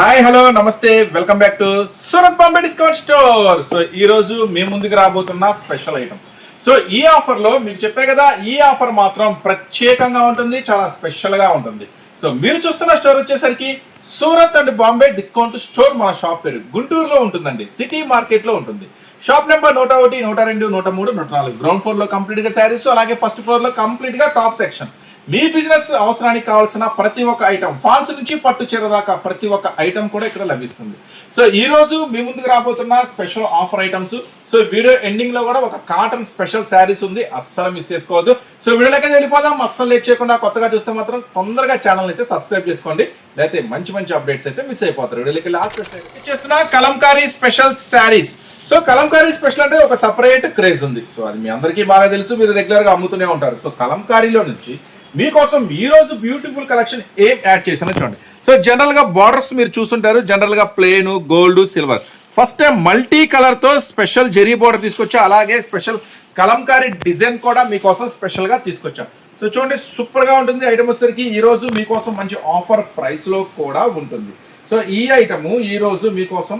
Hi hello నమస్తే welcome back to Surat Bombay discount store so ఈ రోజు మీ ముందుకు రాబోతున్న స్పెషల్ ఐటమ్ సో ఈ ఆఫర్లో మీకు చెప్పే కదా ఈ ఆఫర్ మాత్రం ప్రత్యేకంగా ఉంటుంది చాలా స్పెషల్గా ఉంటుంది. సో మీరు చూస్తున్న స్టోర్ వచ్చేసరికి Surat and Bombay discount store మన షాప్ పేరు. గుంటూరులో ఉంటుందండి సిటీ మార్కెట్లో ఉంటుంది. షాప్ నెంబర్ నూట ఒకటి నూట రెండు నూట మూడు నూట నాలుగు. గ్రౌండ్ ఫ్లోర్లో కంప్లీట్గా శారీస్ అలాగే ఫస్ట్ ఫ్లోర్లో కంప్లీట్గా టాప్ సెక్షన్ మీ బిజినెస్ అవసరానికి కావాల్సిన ప్రతి ఒక్క ఐటమ్ ఫాల్స్ నుంచి పట్టు చీర దాకా ప్రతి ఒక్క ఐటమ్ కూడా ఇక్కడ లభిస్తుంది. సో ఈ రోజు మీ ముందుకు రాబోతున్న special offer items so video ఎండింగ్లో కూడా ఒక కాటన్ స్పెషల్ శారీస్ ఉంది అస్సలు మిస్ చేసుకోవద్దు. సో వీడియోలకి వెళ్ళిపోదాం అస్సలు లేట్ చేయకుండా కొత్తగా చూస్తే మాత్రం తొందరగా ఛానల్ అయితే సబ్స్క్రైబ్ చేసుకోండి. లేకపోతే మంచి మంచి అప్డేట్స్ అయితే మిస్ అయిపోతారు. వీడియోకి లాస్ట్ చేస్తున్న Kalamkari special saris. So Kalamkari special అంటే ఒక సపరేట్ క్రేజ్ ఉంది. సో అది మీ అందరికీ బాగా తెలుసు మీరు రెగ్యులర్గా అమ్ముతూనే ఉంటారు. సో కలంకారీలో నుంచి మీకోసం ఈరోజు బ్యూటిఫుల్ కలెక్షన్ ఏం యాడ్ చేశానో చూడండి. సో జనరల్గా బార్డర్స్ మీరు చూస్తుంటారు జనరల్గా plain gold silver first time multi కలర్తో స్పెషల్ జెరీ బార్డర్ తీసుకొచ్చా? అలాగే స్పెషల్ కలంకారీ డిజైన్ కూడా మీకోసం స్పెషల్గా తీసుకొచ్చా. సో చూడండి సూపర్గా ఉంటుంది ఐటమ్ వచ్చేసరికి. ఈ రోజు మీకోసం మంచి ఆఫర్ ప్రైస్లో కూడా ఉంటుంది. సో ఈ ఐటము ఈరోజు మీకోసం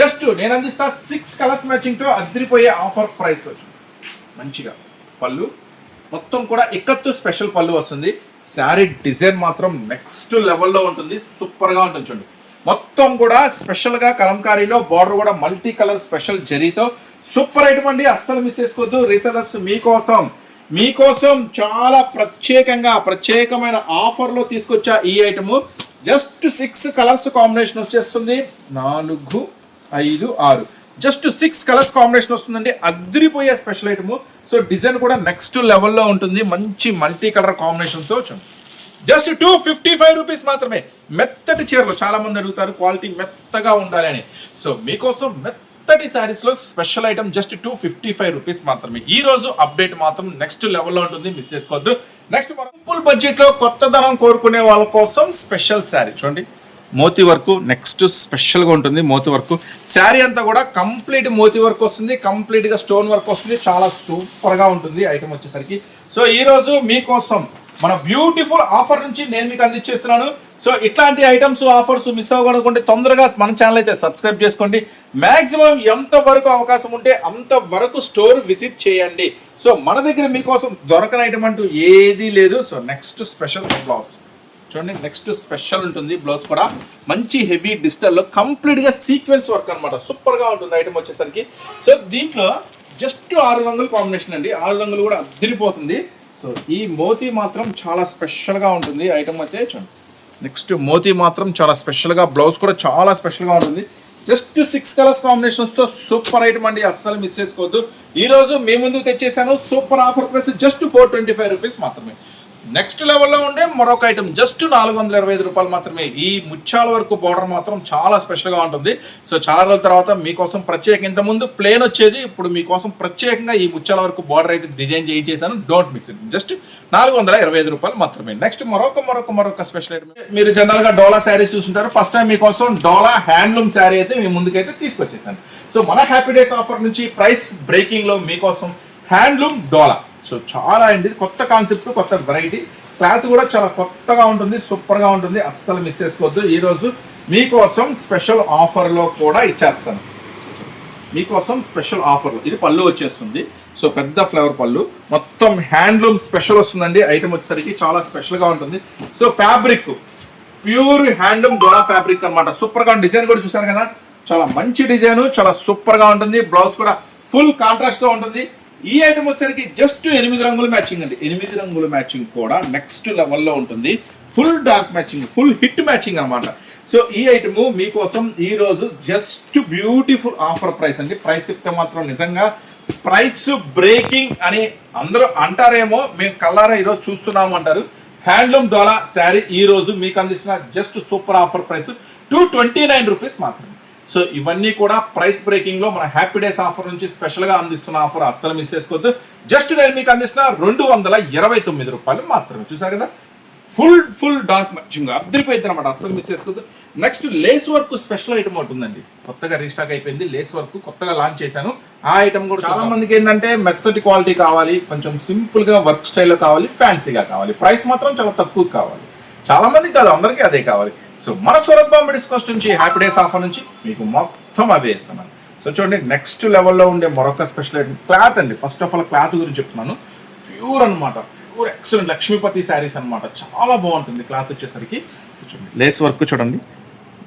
జస్ట్ నేను అందిస్తా సిక్స్ కలర్స్ మ్యాచింగ్తో అదిరిపోయే ఆఫర్ ప్రైస్ వచ్చింది మంచిగా. పళ్ళు మొత్తం కూడా ఇక్కత్తు స్పెషల్ పళ్ళు వస్తుంది. శారీ డిజైన్ మాత్రం నెక్స్ట్ లెవెల్లో ఉంటుంది. సూపర్గా ఉంటుంది చూడండి. మొత్తం కూడా స్పెషల్గా కలంకారీలో బార్డర్ కూడా మల్టీ కలర్ స్పెషల్ జరీతో సూపర్ ఐటమ్ అండి అస్సలు మిస్ చేసుకోవద్దు. రీసెలర్స్ మీకోసం మీకోసం చాలా ప్రత్యేకంగా ప్రత్యేకమైన ఆఫర్లో తీసుకొచ్చా ఈ item. Just six colours combination వచ్చేస్తుంది. నాలుగు ఐదు ఆరు. జస్ట్ సిక్స్ కలర్స్ కాంబినేషన్ వస్తుందండి. అదిరిపోయే స్పెషల్ ఐటమ్. సో డిజైన్ కూడా నెక్స్ట్ లెవెల్లో ఉంటుంది. మంచి మల్టీ కలర్ కాంబినేషన్తో చూడండి. Just two fifty five rupees మాత్రమే. మెత్తటి చీరలు చాలామంది అడుగుతారు క్వాలిటీ మెత్తగా ఉండాలి అని. సో మీకోసం మెత్తటి శారీస్లో special item just two fifty five rupees మాత్రమే. ఈ రోజు అప్డేట్ మాత్రం నెక్స్ట్ లెవెల్లో ఉంటుంది. మిస్ చేసుకోవద్దు. నెక్స్ట్ సింపుల్ బడ్జెట్లో కొత్త కొత్తదనం కోరుకునే వాళ్ళ కోసం స్పెషల్ శారీ చూడండి. మోతీ వర్క్ నెక్స్ట్ స్పెషల్గా ఉంటుంది మోతీ వర్క్. శారీ అంతా కూడా కంప్లీట్ మోతీ వర్క్ వస్తుంది కంప్లీట్గా స్టోన్ వర్క్ వస్తుంది చాలా సూపర్గా ఉంటుంది ఐటమ్ వచ్చేసరికి. సో ఈరోజు మీకోసం మన బ్యూటిఫుల్ ఆఫర్ నుంచి నేను మీకు అందించేస్తున్నాను. సో ఇట్లాంటి ఐటమ్స్ ఆఫర్స్ మిస్ అవ్వకూడదు తొందరగా మన ఛానల్ అయితే సబ్స్క్రైబ్ చేసుకోండి. మ్యాక్సిమం ఎంత వరకు అవకాశం ఉంటే అంత వరకు స్టోర్ విజిట్ చేయండి. సో మన దగ్గర మీకోసం దొరకని ఐటమ్ అంటూ ఏదీ లేదు. సో నెక్స్ట్ స్పెషల్ బ్లౌజ్ చూడండి నెక్స్ట్ స్పెషల్ ఉంటుంది బ్లౌజ్ కూడా. మంచి హెవీ డిజిటల్లో కంప్లీట్గా సీక్వెన్స్ వర్క్ అనమాట సూపర్గా ఉంటుంది ఐటమ్ వచ్చేసరికి. సో దీంట్లో జస్ట్ ఆరు రంగుల కాంబినేషన్ అండి. ఆరు రంగులు కూడా అదిరిపోతుంది సో ఈ మోతీ మాత్రం చాలా స్పెషల్గా ఉంటుంది ఐటమ్ అయితే చూడండి. నెక్స్ట్ మోతీ మాత్రం చాలా స్పెషల్గా బ్లౌజ్ కూడా చాలా స్పెషల్గా ఉంటుంది. జస్ట్ సిక్స్ కలర్స్ కాంబినేషన్స్తో సూపర్ ఐటమ్ అండి. అస్సలు మిస్ చేసుకోవద్దు. ఈ రోజు మీ ముందు తెచ్చేసాను. Super offer price just four twenty five rupees మాత్రమే. నెక్స్ట్ లెవెల్లో ఉండే మరొక ఐటమ్ జస్ట్ నాలుగు వందల ఇరవై ఐదు రూపాయలు మాత్రమే. ఈ ముత్యాల వరకు బార్డర్ మాత్రం చాలా స్పెషల్గా ఉంటుంది. సో చాలా రోజుల తర్వాత మీకోసం ప్రత్యేక ఇంతకుముందు ప్లేన్ వచ్చేది ఇప్పుడు మీకోసం ప్రత్యేకంగా ఈ ముత్యాల వరకు బోర్డర్ అయితే డిజైన్ చేయించేసాను డోంట్ మిస్ ఇట్ జస్ట్ నాలుగు వందల ఇరవై ఐదు రూపాయలు మాత్రమే. నెక్స్ట్ మరొక మరొక మరొక స్పెషల్ ఐటమ్ మీరు జనరల్గా డోలా శారీస్ చూస్తుంటారు ఫస్ట్ టైం మీకోసం డోలా హ్యాండ్లూమ్ శారీ అయితే మీ ముందుకైతే తీసుకొచ్చేసాను సో మన హ్యాపీ డేస్ ఆఫర్ నుంచి ప్రైస్ బ్రేకింగ్లో మీకోసం హ్యాండ్లూమ్ డోలా సో చాలా అండి. కొత్త కాన్సెప్ట్ కొత్త వెరైటీ క్లాత్ కూడా చాలా కొత్తగా ఉంటుంది సూపర్గా ఉంటుంది. అస్సలు మిస్ చేసుకోవద్దు. ఈరోజు మీకోసం స్పెషల్ ఆఫర్లో కూడా ఇచ్చేస్తాను. మీకోసం స్పెషల్ ఆఫర్లో ఇది పళ్ళు వచ్చేస్తుంది. సో పెద్ద ఫ్లేవర్ పళ్ళు. మొత్తం హ్యాండ్లూమ్ స్పెషల్ వస్తుందండి. ఐటమ్ వచ్చేసరికి చాలా స్పెషల్గా ఉంటుంది. సో ఫ్యాబ్రిక్ ప్యూర్ హ్యాండ్లూమ్ గోడా ఫ్యాబ్రిక్ అనమాట సూపర్గా డిజైన్ కూడా చూసారు కదా. చాలా మంచి డిజైన్ చాలా సూపర్గా ఉంటుంది. బ్లౌజ్ కూడా ఫుల్ కాంట్రాస్ట్గా ఉంటుంది. ఈ ఐటమ్ వచ్చేసరికి జస్ట్ ఎనిమిది రంగుల మ్యాచింగ్ అండి. ఎనిమిది రంగుల మ్యాచింగ్ కూడా నెక్స్ట్ లెవెల్లో ఉంటుంది. Full dark matching full hit matching అన్నమాట. సో ఈ ఐటమ్ మీకోసం ఈ రోజు జస్ట్ బ్యూటిఫుల్ ఆఫర్ ప్రైస్ అండి. ప్రైస్ ఇస్తే మాత్రం నిజంగా ప్రైస్ బ్రేకింగ్ అని అందరూ అంటారేమో మేము కల్లారా ఈరోజు చూస్తున్నాము అంటారు. హ్యాండ్లూమ్ డోలా శారీ ఈరోజు మీకు అందిస్తున్న just super offer price two twenty nine rupees మాత్రమే. సో ఇవన్నీ కూడా ప్రైస్ బ్రేకింగ్లో మన హ్యాపీ డేస్ ఆఫర్ నుంచి స్పెషల్గా అందిస్తున్న ఆఫర్ అస్సలు మిస్ చేసుకోవద్దు. జస్ట్ నేను మీకు అందిస్తున్న రెండు వందల ఇరవై తొమ్మిది రూపాయలు మాత్రమే. చూసారు కదా? Full full dark matching. అద్దరిపోయింది అనమాట అస్సలు మిస్ చేసుకోవద్దు. Next lace work special item ఒకటి ఉందండి. కొత్తగా రీస్టాక్ అయిపోయింది లేస్ వర్క్ కొత్తగా లాంచ్ చేశాను. ఆ ఐటమ్ కూడా చాలా మందికి ఏంటంటే మెత్తటి క్వాలిటీ కావాలి కొంచెం సింపుల్గా వర్క్ స్టైల్లో కావాలి ఫ్యాన్సీగా కావాలి. ప్రైస్ మాత్రం చాలా తక్కువ కావాలి. చాలా మందికి కాదు అందరికీ అదే కావాలి. సో మన స్వరం బాంబే కోస్ట్ నుంచి హ్యాపీ డేస్ ఆఫర్ నుంచి మీకు మొత్తం అవే ఇస్తున్నాను. సో చూడండి నెక్స్ట్ లెవెల్లో ఉండే మరొక స్పెషల్ ఐటమ్ క్లాత్ అండి. ఫస్ట్ ఆఫ్ ఆల్ క్లాత్ గురించి చెప్తున్నాను. ప్యూర్ అన్నమాట. ప్యూర్ ఎక్సలెంట్ లక్ష్మీపతి శారీస్ అన్నమాట. చాలా బాగుంటుంది క్లాత్ వచ్చేసరికి. చూడండి లేస్ వర్క్ చూడండి.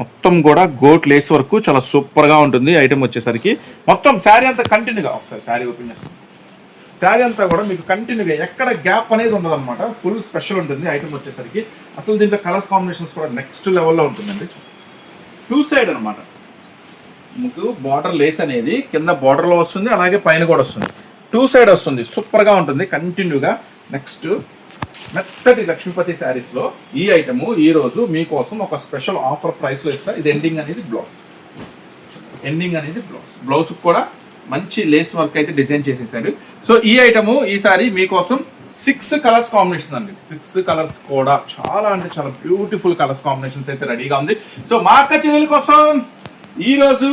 మొత్తం కూడా గోట్ లేస్ వర్క్ చాలా సూపర్గా ఉంటుంది. ఐటమ్ వచ్చేసరికి. మొత్తం శారీ అంతా కంటిన్యూగా ఒకసారి శారీ ఓపెన్ చేస్తాం శారీ అంతా కూడా మీకు కంటిన్యూగా ఎక్కడ గ్యాప్ అనేది ఉండదన్నమాట. ఫుల్ స్పెషల్ ఉంటుంది. ఐటమ్ వచ్చేసరికి అసలు దీంట్లో కలర్స్ కాంబినేషన్స్ కూడా నెక్స్ట్ లెవెల్లో ఉంటుందండి. టూ సైడ్ అనమాట మీకు బార్డర్ లేస్ అనేది కింద బార్డర్లో వస్తుంది అలాగే పైన కూడా వస్తుంది. టూ సైడ్ వస్తుంది. సూపర్గా ఉంటుంది. కంటిన్యూగా నెక్స్ట్ మెత్తటి లక్ష్మీపతి శారీస్లో ఈ ఐటము ఈ రోజు మీకోసం ఒక స్పెషల్ ఆఫర్ ప్రైస్లో ఇస్తా. ఇది ఎండింగ్ అనేది బ్లౌజ్ ఎండింగ్ అనేది బ్లౌజ్ బ్లౌజ్కి కూడా మంచి లేస్ వర్క్ అయితే డిజైన్ చేసేసాడు. సో ఈ ఐటము ఈసారి మీకోసం సిక్స్ కలర్స్ కాంబినేషన్ అండి. సిక్స్ కలర్స్ కూడా చాలా అంటే చాలా బ్యూటిఫుల్ కలర్స్ కాంబినేషన్స్ అయితే రెడీగా ఉంది. సో మా అక్క చెల్లెల కోసం ఈరోజు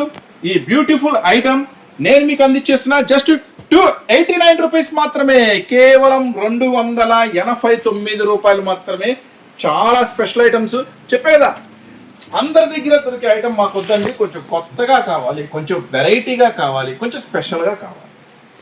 ఈ బ్యూటిఫుల్ ఐటమ్ నేను మీకు అందించేస్తున్నా. Just two eighty nine rupees మాత్రమే. కేవలం రెండు వందల ఎనభై తొమ్మిది రూపాయలు మాత్రమే. చాలా స్పెషల్ ఐటమ్స్ చెప్పేదా? అందరి దగ్గర దొరికే ఐటమ్ మాకు వద్దండి కొంచెం కొత్తగా కావాలి కొంచెం వెరైటీగా కావాలి కొంచెం స్పెషల్గా కావాలి.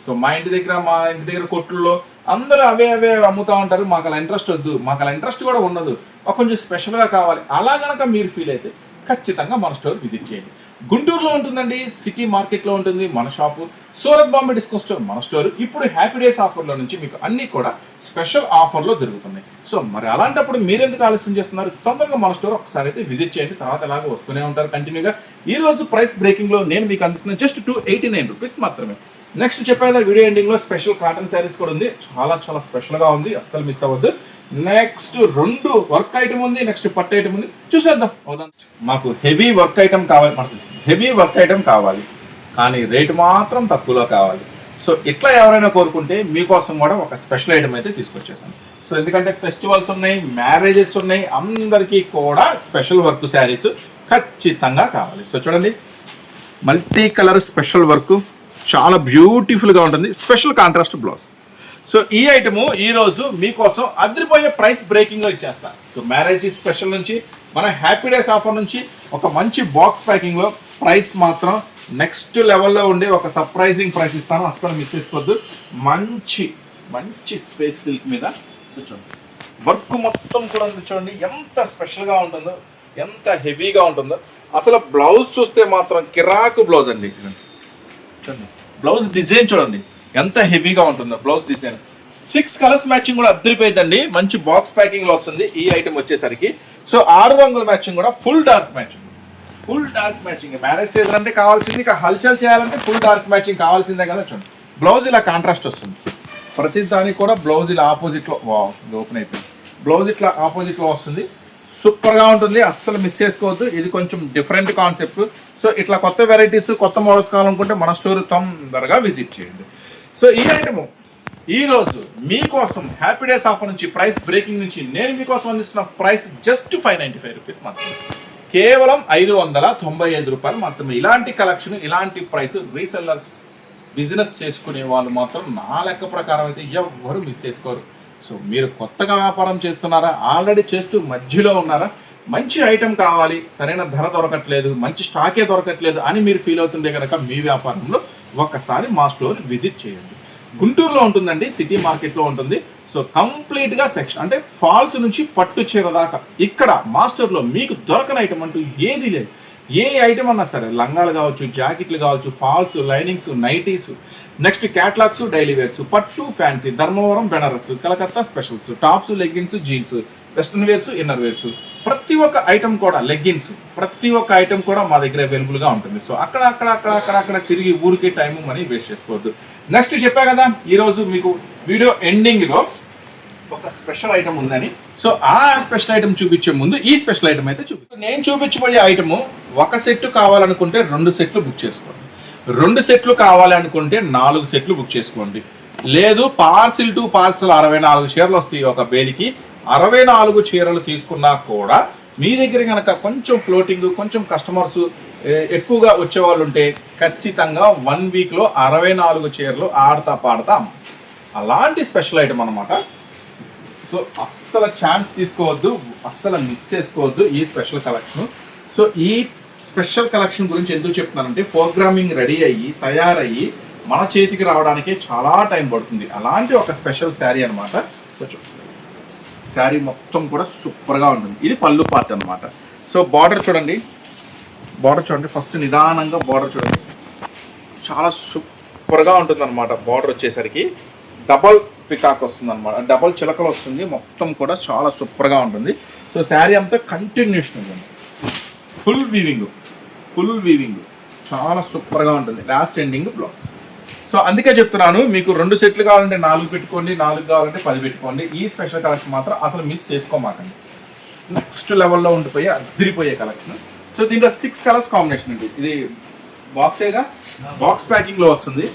సో మా ఇంటి దగ్గర మా ఇంటి దగ్గర కొట్టుల్లో అందరూ అవే అవే అమ్ముతా ఉంటారు. మాకు అలా ఇంట్రెస్ట్ వద్దు. మాకు అలా ఇంట్రెస్ట్ కూడా ఉండదు. కొంచెం స్పెషల్గా కావాలి. అలా కనుక మీరు ఫీల్ అయితే ఖచ్చితంగా మన స్టోర్ విజిట్ చేయండి. గుంటూరులో ఉంటుందండి సిటీ మార్కెట్లో ఉంటుంది మన shop. Surat Bombay discount store మన స్టోర్. ఇప్పుడు హ్యాపీ డేస్ ఆఫర్లో నుంచి మీకు అన్ని కూడా స్పెషల్ ఆఫర్లో దొరుకుతున్నాయి. సో మరి అలాంటప్పుడు మీరెందుకు ఆలస్యం చేస్తున్నారు? తొందరగా మన స్టోర్ ఒకసారి అయితే విజిట్ చేయండి. తర్వాత ఎలాగో వస్తూనే ఉంటారు కంటిన్యూగా. ఈ రోజు ప్రైస్ బ్రేకింగ్లో నేను మీకు అందిస్తున్న just two eighty nine rupees మాత్రమే. నెక్స్ట్ చెప్పేదా వీడియో ఎండింగ్లో స్పెషల్ కాటన్ శారీస్ కూడా ఉంది. చాలా చాలా స్పెషల్గా ఉంది. అస్సలు మిస్ అవ్వద్దు. నెక్స్ట్ రెండు వర్క్ ఐటమ్ ఉంది నెక్స్ట్ పట్టు ఐటమ్ ఉంది. చూసేద్దాం. అవుదాం. మాకు హెవీ వర్క్ ఐటమ్ కావాలి మనసు హెవీ వర్క్ ఐటమ్ కావాలి కానీ రేటు మాత్రం తక్కువలో కావాలి. సో ఇట్లా ఎవరైనా కోరుకుంటే మీకోసం కూడా ఒక స్పెషల్ ఐటమ్ అయితే తీసుకొచ్చేసాను సో ఎందుకంటే ఫెస్టివల్స్ ఉన్నాయి మ్యారేజెస్ ఉన్నాయి అందరికీ కూడా స్పెషల్ వర్క్ శారీస్ ఖచ్చితంగా కావాలి. సో చూడండి. మల్టీ కలర్ స్పెషల్ వర్క్ చాలా బ్యూటిఫుల్గా ఉంటుంది. స్పెషల్ కాంట్రాస్ట్ బ్లౌజ్ సో ఈ ఐటమ్ ఈ రోజు మీకోసం అదిరిపోయే ప్రైస్ బ్రేకింగ్ ఇచ్చేస్తా. సో మ్యారేజ్ స్పెషల్ నుంచి మన హ్యాపీ డేస్ ఆఫర్ నుంచి ఒక మంచి బాక్స్ ప్యాకింగ్లో ప్రైస్ మాత్రం నెక్స్ట్ లెవెల్లో ఉండే ఒక సర్ప్రైజింగ్ ప్రైస్ ఇస్తాను. అస్సలు మిస్ చేసుకోవద్దు. మంచి మంచి స్పేస్ సిల్క్ మీద. సో చూడండి. వర్క్ మొత్తం కూడా చూడండి. ఎంత స్పెషల్గా ఉంటుందో ఎంత హెవీగా ఉంటుందో. అసలు బ్లౌజ్ చూస్తే మాత్రం కిరాకు బ్లౌజ్ అండి. చూడండి. బ్లౌజ్ డిజైన్ చూడండి. ఎంత హెవీగా ఉంటుందో blouse design. Six colours matching కూడా అద్దరిపోయిందండి మంచి బాక్స్ ప్యాకింగ్లో వస్తుంది. ఈ ఐటమ్ వచ్చేసరికి. సో ఆరు రంగుల మ్యాచింగ్ కూడా full dark matching full dark matching marriage season అంటే కావాల్సింది ఇక హల్చల్ చేయాలంటే ఫుల్ డార్క్ మ్యాచింగ్ కావాల్సిందే కదా చూడండి. బ్లౌజ్ ఇలా కాంట్రాస్ట్ వస్తుంది. ప్రతి దానికి కూడా బ్లౌజ్ ఇలా ఆపోజిట్లో వా ఓపెన్ అయిపోయింది. బ్లౌజ్ ఇట్లా ఆపోజిట్లో వస్తుంది. సూపర్గా ఉంటుంది. అస్సలు మిస్ చేసుకోవద్దు. ఇది కొంచెం డిఫరెంట్ కాన్సెప్ట్ సో ఇట్లా కొత్త వెరైటీస్ కొత్త మోడల్స్ కావాలనుకుంటే మన స్టోర్ తొందరగా విజిట్ చేయండి. సో ఈ ఐటము. ఈరోజు మీకోసం హ్యాపీ డేస్ ఆఫర్ నుంచి ప్రైస్ బ్రేకింగ్ నుంచి నేను మీకోసం అందిస్తున్న price just five ninety five rupees మాత్రమే. కేవలం ఐదు వందల తొంభై ఐదు రూపాయలు మాత్రమే. ఇలాంటి కలెక్షన్ ఇలాంటి ప్రైస్ రీసెల్లర్స్ బిజినెస్ చేసుకునే వాళ్ళు మాత్రం నా లెక్క ప్రకారం అయితే ఎవ్వరు మిస్ చేసుకోరు. సో మీరు కొత్తగా వ్యాపారం చేస్తున్నారా? ఆల్రెడీ చేస్తూ మధ్యలో ఉన్నారా? మంచి ఐటెం కావాలి సరైన ధర దొరకట్లేదు మంచి స్టాకే దొరకట్లేదు అని మీరు ఫీల్ అవుతుండే కనుక మీ వ్యాపారంలో ఒకసారి మా స్టోర్ విజిట్ చేయండి. గుంటూరులో ఉంటుందండి సిటీ మార్కెట్లో ఉంటుంది. సో కంప్లీట్గా సెక్షన్ అంటే ఫాల్స్ నుంచి పట్టు చీర దాకా ఇక్కడ మాస్టర్లో మీకు దొరకని ఐటమ్ అంటూ ఏది లేదు. ఏ ఐటమ్ అన్నా సరే లంగాలు కావచ్చు జాకెట్లు కావచ్చు falls linings nighties next catalogues daily wears పట్టు fancy Dharmavaram Benaras Calcutta specials tops leggings jeans western wears inner wears. ప్రతి ఒక్క ఐటమ్ కూడా లెగ్గిన్స్ ప్రతి ఒక్క ఐటమ్ కూడా మా దగ్గర అవైలబుల్గా ఉంటుంది. సో అక్కడ అక్కడ అక్కడ అక్కడ అక్కడ తిరిగి ఊరికే టైము మనీ వేస్ట్ చేసుకోవద్దు. నెక్స్ట్ చెప్పా కదా ఈరోజు మీకు వీడియో ఎండింగ్లో ఒక స్పెషల్ ఐటమ్ ఉందని. సో ఆ స్పెషల్ ఐటమ్ చూపించే ముందు ఈ స్పెషల్ ఐటమ్ అయితే చూపిస్తాను నేను చూపించబోయే ఐటమ్ ఒక సెట్ కావాలనుకుంటే రెండు సెట్లు బుక్ చేసుకోండి. రెండు సెట్లు కావాలనుకుంటే నాలుగు సెట్లు బుక్ చేసుకోండి. లేదు పార్సిల్ టు పార్సిల్ అరవై నాలుగు చీరలు వస్తాయి ఒక బేలికి. అరవై నాలుగు చీరలు తీసుకున్నా కూడా మీ దగ్గర కనుక కొంచెం ఫ్లోటింగ్ కొంచెం కస్టమర్స్ ఎక్కువగా వచ్చేవాళ్ళు ఉంటే ఖచ్చితంగా వన్ వీక్లో అరవై నాలుగు చీరలు ఆడతా పాడతా అలాంటి స్పెషల్ ఐటమ్ అనమాట సో అస్సలు ఛాన్స్ తీసుకోవద్దు అస్సలు మిస్ చేసుకోవద్దు ఈ స్పెషల్ కలెక్షన్ సో ఈ స్పెషల్ కలెక్షన్ గురించి ఎందుకు చెప్తున్నానంటే ప్రోగ్రామింగ్ రెడీ అయ్యి తయారయ్యి మన చేతికి రావడానికి చాలా టైం పడుతుంది. అలాంటి ఒక స్పెషల్ శారీ అనమాట కొంచెం శారీ మొత్తం కూడా సూపర్గా ఉంటుంది. ఇది పళ్ళు పార్ట్ అనమాట సో బార్డర్ చూడండి. బార్డర్ చూడండి. ఫస్ట్ నిదానంగా బార్డర్ చూడండి. చాలా సూపర్గా ఉంటుంది అనమాట బార్డర్ వచ్చేసరికి. డబల్ పికాక్ వస్తుంది అనమాట డబల్ చిలకలు వస్తుంది. మొత్తం కూడా చాలా సూపర్గా ఉంటుంది. సో శారీ అంతా కంటిన్యూషన్ ఉంటుంది. ఫుల్ వీవింగ్ ఫుల్ వీవింగ్ చాలా సూపర్గా ఉంటుంది. లాస్ట్ ఎండింగ్ బ్లౌజ్ సో అందుకే చెప్తున్నాను మీకు రెండు సెట్లు కావాలంటే నాలుగు పెట్టుకోండి నాలుగు కావాలంటే పది పెట్టుకోండి. ఈ స్పెషల్ కలెక్షన్ మాత్రం అసలు మిస్ చేసుకోమాకండి. నెక్స్ట్ లెవెల్లో ఉండిపోయి అదిరిపోయే కలెక్షన్ సో దీంట్లో సిక్స్ కలర్స్ కాంబినేషన్ అండి. ఇది బాక్సేగా బాక్స్ ప్యాకింగ్లో వస్తుంది.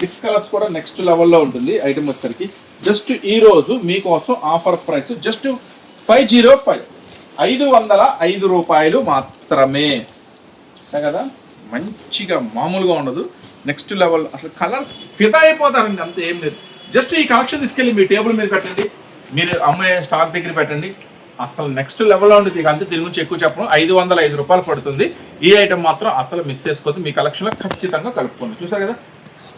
సిక్స్ కలర్స్ కూడా నెక్స్ట్ లెవెల్లో ఉంటుంది ఐటమ్ వచ్చేసరికి. జస్ట్ ఈ రోజు మీకోసం offer price just five zero five ఐదు వందల ఐదు రూపాయలు మాత్రమే. కదా? మంచిగా మామూలుగా ఉండదు. నెక్స్ట్ లెవెల్ అసలు కలర్స్ ఫిదా అయిపోతారండి అంత ఏం లేదు. జస్ట్ ఈ కలెక్షన్ తీసుకెళ్ళి మీ టేబుల్ మీద పెట్టండి. మీరు అమ్మే స్టాక్ దగ్గర పెట్టండి. అసలు నెక్స్ట్ లెవెల్లో ఉంటుంది ఇక అంతే దీని గురించి ఎక్కువ చెప్పడం ఐదు వందల ఐదు రూపాయలు పడుతుంది. ఈ ఐటమ్ మాత్రం అసలు మిస్ చేసుకోవద్దు. మీ కలెక్షన్లో ఖచ్చితంగా కలుపుకోండి. చూసారు కదా?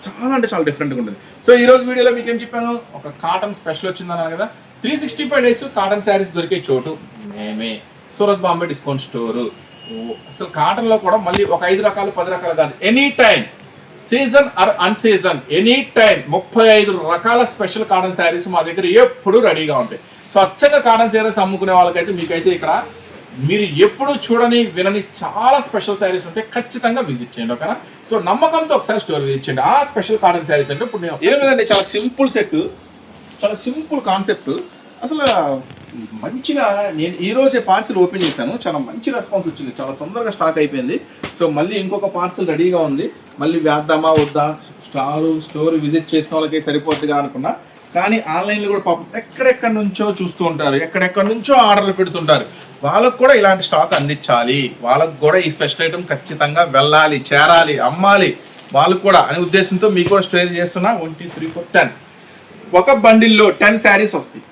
చాలా అంటే చాలా డిఫరెంట్గా ఉంటుంది. సో ఈ రోజు వీడియోలో మీకు ఏం చెప్పాను? ఒక కాటన్ స్పెషల్ వచ్చిందన్నాను కదా? Three sixty five days cotton saris దొరికే చోటు మేమే. Surat Bombay discount store. అసలు కాటన్లో కూడా మళ్ళీ ఒక ఐదు రకాలు పది రకాలు కాదు. Any time season or unseason season any ముప్పై ఐదు రకాల స్పెషల్ కాటన్ శారీస్ మా దగ్గర ఎప్పుడు రెడీగా ఉంటాయి. సో అచ్చంగా కాటన్ శారీస్ అమ్ముకునే వాళ్ళకైతే మీకైతే ఇక్కడ మీరు ఎప్పుడు చూడని వినని చాలా స్పెషల్ శారీస్ ఉంటే ఖచ్చితంగా విజిట్ చేయండి ఓకేనా? సో నమ్మకంతో ఒకసారి స్టోర్ విజిట్ చేయండి. ఆ స్పెషల్ కాటన్ శారీస్ అంటే ఇప్పుడు నేను ఏం లేదండి చాలా సింపుల్ సెట్. చాలా సింపుల్ కాన్సెప్ట్. అసలు మంచిగా నేను ఈ పార్సిల్ ఓపెన్ చేశాను. చాలా మంచి రెస్పాన్స్ వచ్చింది. చాలా తొందరగా స్టాక్ అయిపోయింది. సో మళ్ళీ ఇంకొక పార్సిల్ రెడీగా ఉంది. మళ్ళీ వేద్దామా వద్దా? స్టార్ స్టోర్ విజిట్ చేసిన వాళ్ళకి సరిపోద్దిగా అనుకున్నా. కానీ ఆన్లైన్లో కూడా పాపం ఎక్కడెక్కడి నుంచో చూస్తూ ఉంటారు. ఎక్కడెక్కడి నుంచో ఆర్డర్లు పెడుతుంటారు. వాళ్ళకు కూడా ఇలాంటి స్టాక్ అందించాలి. వాళ్ళకు కూడా ఈ స్పెషల్ ఐటమ్ ఖచ్చితంగా వెళ్ళాలి చేరాలి అమ్మాలి. వాళ్ళకు కూడా అనే ఉద్దేశంతో మీకు కూడా స్టోర్ చేస్తున్నా. One two three four ten ఒక బండిల్లో టెన్ శారీస్ వస్తాయి.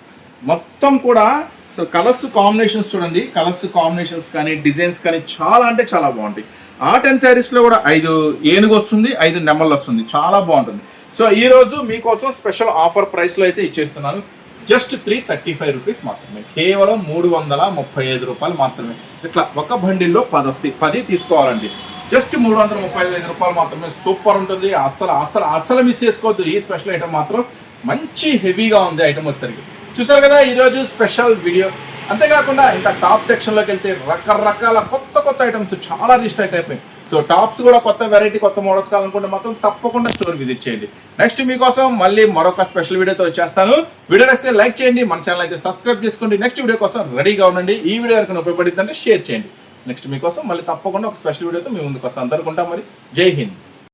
మొత్తం కూడా సో కలర్స్ కాంబినేషన్స్ చూడండి. కలర్స్ కాంబినేషన్స్ కానీ డిజైన్స్ కానీ చాలా అంటే చాలా బాగుంటాయి. ఆ టెన్ శారీస్లో కూడా ఐదు ఏనుగు వస్తుంది ఐదు నెమళ్ళు వస్తుంది. చాలా బాగుంటుంది. సో ఈ రోజు మీకోసం స్పెషల్ ఆఫర్ ప్రైస్లో అయితే ఇచ్చేస్తున్నాను. Just three thirty five rupees మాత్రమే. కేవలం మూడు వందల ముప్పై ఐదు రూపాయలు మాత్రమే. ఇట్లా ఒక బండిల్లో పది వస్తాయి. పది తీసుకోవాలండి. జస్ట్ మూడు వందల ముప్పై ఐదు రూపాయలు మాత్రమే. సూపర్ ఉంటుంది. అసలు అసలు అసలు మిస్ చేసుకోవద్దు. ఈ స్పెషల్ ఐటమ్ మాత్రం మంచి హెవీగా ఉంది ఐటమ్ వచ్చేసరికి. చూసారు కదా ఈరోజు స్పెషల్ వీడియో. అంతేకాకుండా ఇంకా టాప్ సెక్షన్లోకి వెళ్తే రకరకాల కొత్త కొత్త ఐటమ్స్ చాలా రిస్ట్రైట్ అయిపోయాయి. సో టాప్స్ కూడా కొత్త వెరైటీ కొత్త మోడల్స్ కావాలనుకుంటే మాత్రం తప్పకుండా స్టోర్ విజిట్ చేయండి. నెక్స్ట్ మీకోసం మళ్ళీ మరొక స్పెషల్ వీడియోతో వచ్చేస్తాను. వీడియో నచ్చితే లైక్ చేయండి. మన ఛానల్ అయితే సబ్స్క్రైబ్ చేసుకోండి. నెక్స్ట్ వీడియో కోసం రెడీగా ఉండండి. ఈ వీడియో కనుక ఉపయోగపడిందంటే షేర్ చేయండి. నెక్స్ట్ మీకోసం మళ్ళీ తప్పకుండా ఒక స్పెషల్ వీడియోతో మీ ముందుకు వస్తాను. అందరుకుంటాం మరి. జై హింద్.